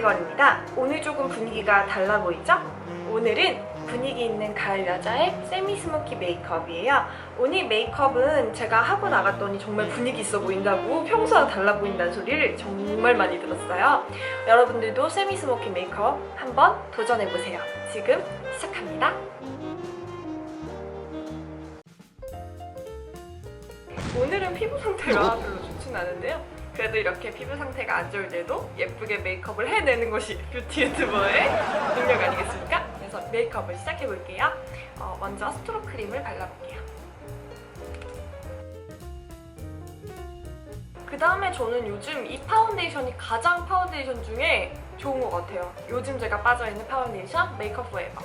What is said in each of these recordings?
레미걸입니다. 오늘 조금 분위기가 달라 보이죠? 오늘은 분위기 있는 가을 여자의 세미 스모키 메이크업이에요. 오늘 메이크업은 제가 하고 나갔더니 정말 분위기 있어 보인다고 평소와 달라 보인다는 소리를 정말 많이 들었어요. 여러분들도 세미 스모키 메이크업 한번 도전해보세요. 지금 시작합니다. 오늘은 피부 상태가 별로 좋진 않은데요. 그래도 이렇게 피부 상태가 안 좋을 때도 예쁘게 메이크업을 해내는 것이 뷰티 유튜버의 능력 아니겠습니까? 그래서 메이크업을 시작해 볼게요. 어, 먼저 스트로 크림을 발라볼게요. 그 다음에 저는 요즘 이 파운데이션이 가장 파운데이션 중에 좋은 것 같아요. 요즘 제가 빠져있는 파운데이션 메이크업 포에버.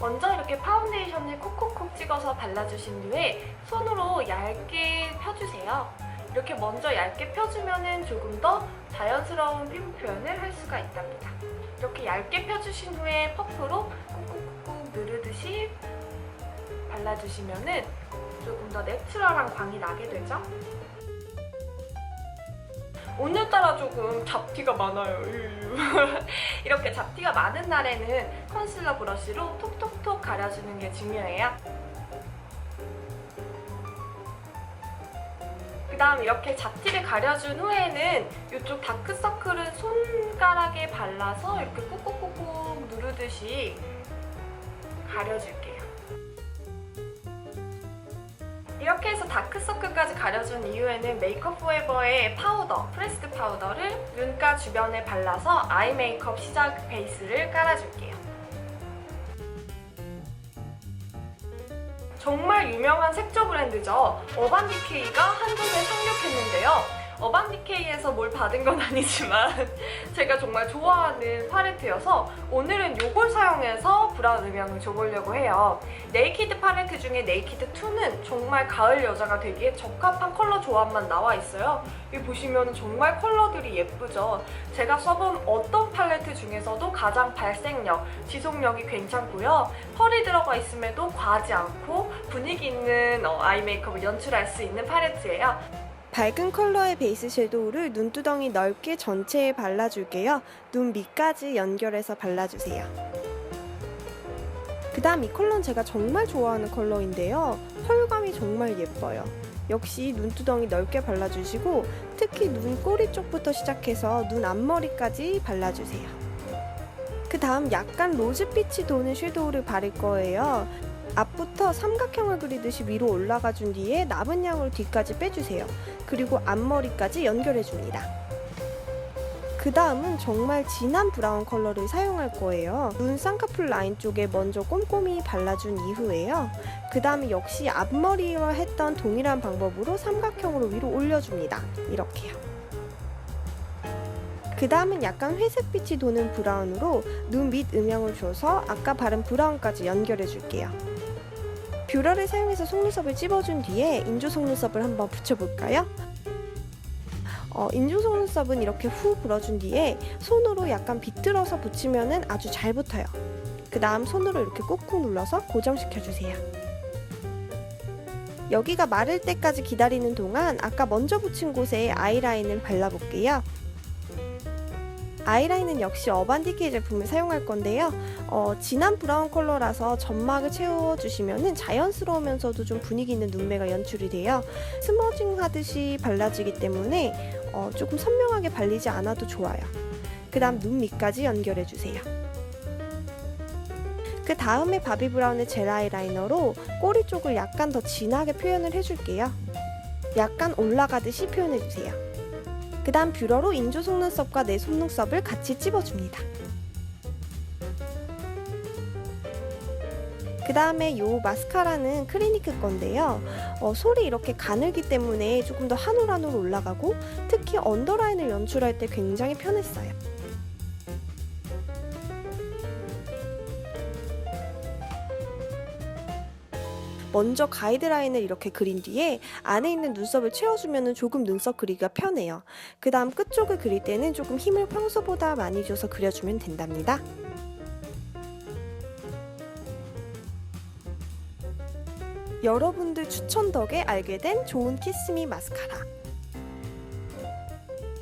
먼저 이렇게 파운데이션을 콕콕콕 찍어서 발라주신 후에 손으로 얇게 펴주세요. 이렇게 먼저 얇게 펴주면 조금 더 자연스러운 피부 표현을 할 수가 있답니다. 이렇게 얇게 펴주신 후에 퍼프로 꾹꾹꾹 누르듯이 발라주시면 조금 더 내추럴한 광이 나게 되죠. 오늘따라 조금 잡티가 많아요. 이렇게 잡티가 많은 날에는 컨실러 브러쉬로 톡톡톡 가려주는 게 중요해요. 다음 이렇게 잡티를 가려준 후에는 이쪽 다크서클은 손가락에 발라서 이렇게 꾹꾹꾹꾹 누르듯이 가려줄게요. 이렇게 해서 다크서클까지 가려준 이후에는 메이크업 포에버의 파우더, 프레스드 파우더를 눈가 주변에 발라서 아이 메이크업 시작 베이스를 깔아줄게요. 정말 유명한 색조 브랜드죠. 어반디케이가 한국에 상륙했는데요. 어반디케이에서 뭘 받은 건 아니지만 제가 정말 좋아하는 팔레트여서 오늘은 이걸 사용해서 브라운 음영을 줘보려고 해요. 네이키드 팔레트 중에 네이키드 2는 정말 가을 여자가 되기에 적합한 컬러 조합만 나와 있어요. 여기 보시면 정말 컬러들이 예쁘죠. 제가 써본 어떤 팔레트 중에서도 가장 발색력, 지속력이 괜찮고요. 펄이 들어가 있음에도 과하지 않고 분위기 있는 어, 아이 메이크업을 연출할 수 있는 팔레트예요. 밝은 컬러의 베이스 섀도우를 눈두덩이 넓게 전체에 발라줄게요. 눈 밑까지 연결해서 발라주세요. 그 다음 이 컬러는 제가 정말 좋아하는 컬러인데요. 펄감이 정말 예뻐요. 역시 눈두덩이 넓게 발라주시고 특히 눈 꼬리 쪽부터 시작해서 눈 앞머리까지 발라주세요. 그 다음 약간 로즈빛이 도는 섀도우를 바를 거예요. 앞부터 삼각형을 그리듯이 위로 올라가 준 뒤에 남은 양으로 뒤까지 빼주세요. 그리고 앞머리까지 연결해 줍니다. 그 다음은 정말 진한 브라운 컬러를 사용할 거예요. 눈 쌍꺼풀 라인 쪽에 먼저 꼼꼼히 발라준 이후에요. 그 다음에 역시 앞머리와 했던 동일한 방법으로 삼각형으로 위로 올려줍니다. 이렇게요. 그 다음은 약간 회색빛이 도는 브라운으로 눈 밑 음영을 줘서 아까 바른 브라운까지 연결해 줄게요. 뷰러를 사용해서 속눈썹을 찝어준 뒤에 인조 속눈썹을 한번 붙여볼까요? 어, 인조 속눈썹은 이렇게 후 불어준 뒤에 손으로 약간 비틀어서 붙이면 아주 잘 붙어요. 그 다음 손으로 이렇게 꾹꾹 눌러서 고정시켜주세요. 여기가 마를 때까지 기다리는 동안 아까 먼저 붙인 곳에 아이라인을 발라볼게요. 아이라인은 역시 어반디케이 제품을 사용할 건데요. 어, 진한 브라운 컬러라서 점막을 채워주시면 자연스러우면서도 좀 분위기 있는 눈매가 연출이 돼요. 스머징 하듯이 발라지기 때문에 어, 조금 선명하게 발리지 않아도 좋아요. 그 다음 눈 밑까지 연결해주세요. 그 다음에 바비 브라운의 젤 아이라이너로 꼬리 쪽을 약간 더 진하게 표현을 해줄게요. 약간 올라가듯이 표현해주세요. 그 다음 뷰러로 인조 속눈썹과 내 속눈썹을 같이 찝어줍니다. 그 다음에 이 마스카라는 클리니크 건데요. 어, 솔이 이렇게 가늘기 때문에 조금 더 한올 한올 올라가고 특히 언더라인을 연출할 때 굉장히 편했어요. 먼저 가이드라인을 이렇게 그린 뒤에 안에 있는 눈썹을 채워주면 조금 눈썹 그리기가 편해요. 그 다음 끝쪽을 그릴 때는 조금 힘을 평소보다 많이 줘서 그려주면 된답니다. 여러분들 추천 덕에 알게 된 좋은 키스미 마스카라.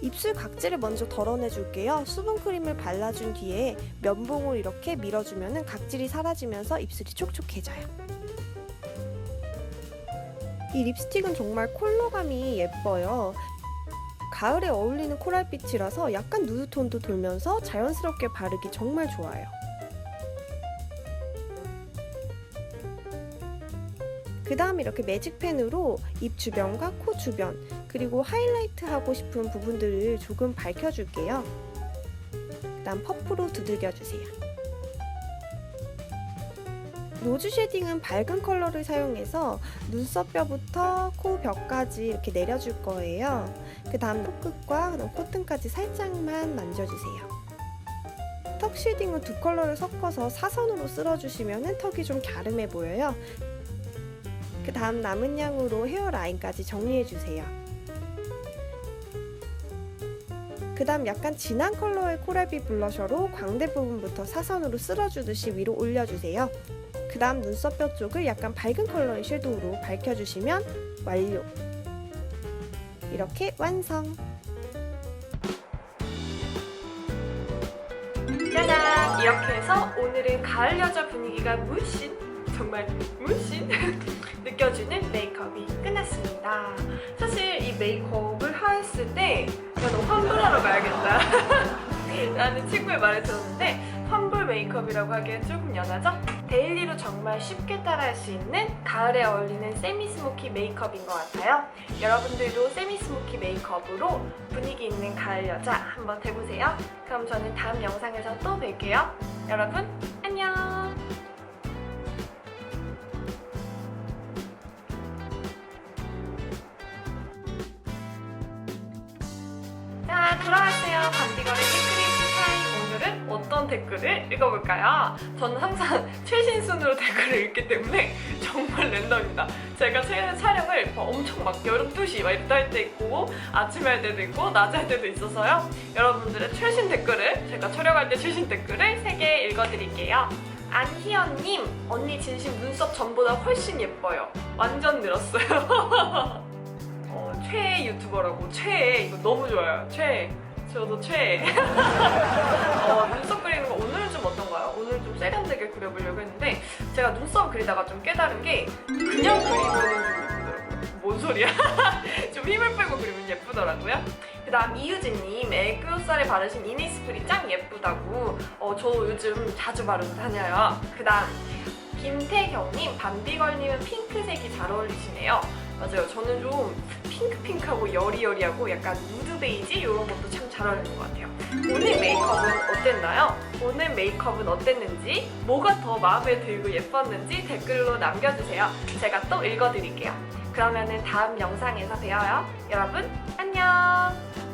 입술 각질을 먼저 덜어내 줄게요. 수분크림을 발라준 뒤에 면봉을 이렇게 밀어주면 각질이 사라지면서 입술이 촉촉해져요. 이 립스틱은 정말 컬러감이 예뻐요. 가을에 어울리는 코랄빛이라서 약간 누드톤도 돌면서 자연스럽게 바르기 정말 좋아요. 그 다음 이렇게 매직펜으로 입 주변과 코 주변 그리고 하이라이트 하고 싶은 부분들을 조금 밝혀줄게요. 그 다음 퍼프로 두들겨주세요. 노즈 쉐딩은 밝은 컬러를 사용해서 눈썹뼈부터 코 벽까지 이렇게 내려줄 거예요. 그 다음 코끝과 콧등까지 살짝만 만져주세요. 턱 쉐딩은 두 컬러를 섞어서 사선으로 쓸어주시면 턱이 좀 갸름해 보여요. 그 다음 남은 양으로 헤어라인까지 정리해주세요. 그 다음 약간 진한 컬러의 코랄빛 블러셔로 광대 부분부터 사선으로 쓸어주듯이 위로 올려주세요. 그 다음 눈썹뼈 쪽을 약간 밝은 컬러의 섀도우로 밝혀주시면 완료! 이렇게 완성! 짜잔! 이렇게 해서 오늘은 가을 여자 분위기가 물씬 정말 물씬 느껴지는 메이크업이 끝났습니다. 사실 이 메이크업을 했을 때 야, 너 환불하러 가야겠다. 라는 친구의 말을 들었는데 환불 메이크업이라고 하기엔 조금 연하죠? 데일리로 정말 쉽게 따라할 수 있는 가을에 어울리는 세미 스모키 메이크업인 것 같아요. 여러분들도 세미 스모키 메이크업으로 분위기 있는 가을 여자 한번 해보세요. 그럼 저는 다음 영상에서 또 뵐게요. 여러분 안녕. 자 돌아왔어요. 댓글을 읽어볼까요? 저는 항상 최신 순으로 댓글을 읽기 때문에 정말 랜덤입니다. 제가 최근 촬영을 막 엄청 막 12시 막 이때 할때 있고 아침에 할 때도 있고 낮에 할 때도 있어서요. 여러분들의 최신 댓글을 제가 촬영할 때 최신 댓글을 3개 읽어드릴게요. 안희연님, 언니 진심 눈썹 전보다 훨씬 예뻐요. 완전 늘었어요. 어, 최애 유튜버라고 최애 이거 너무 좋아요. 최애. 저도 최애. 어, 눈썹 세련되게 그려보려고 했는데 제가 눈썹 그리다가 좀 깨달은 게 그냥 그리면. 뭔 소리야? 좀 힘을 빼고 그리면 예쁘더라고요. 그 다음 이유진님 애교살에 바르신 이니스프리 짱 예쁘다고 어, 저 요즘 자주 바르고 다녀요. 그 다음 김태경님 밤비걸님은 핑크색이 잘 어울리시네요. 맞아요. 저는 좀 핑크핑크하고 여리여리하고 약간 누드 베이지 이런 것도 참 잘 어울리는 것 같아요. 오늘 메이크업은 어땠나요? 오늘 메이크업은 어땠는지, 뭐가 더 마음에 들고 예뻤는지 댓글로 남겨주세요. 제가 또 읽어드릴게요. 그러면은 다음 영상에서 봬요. 여러분, 안녕!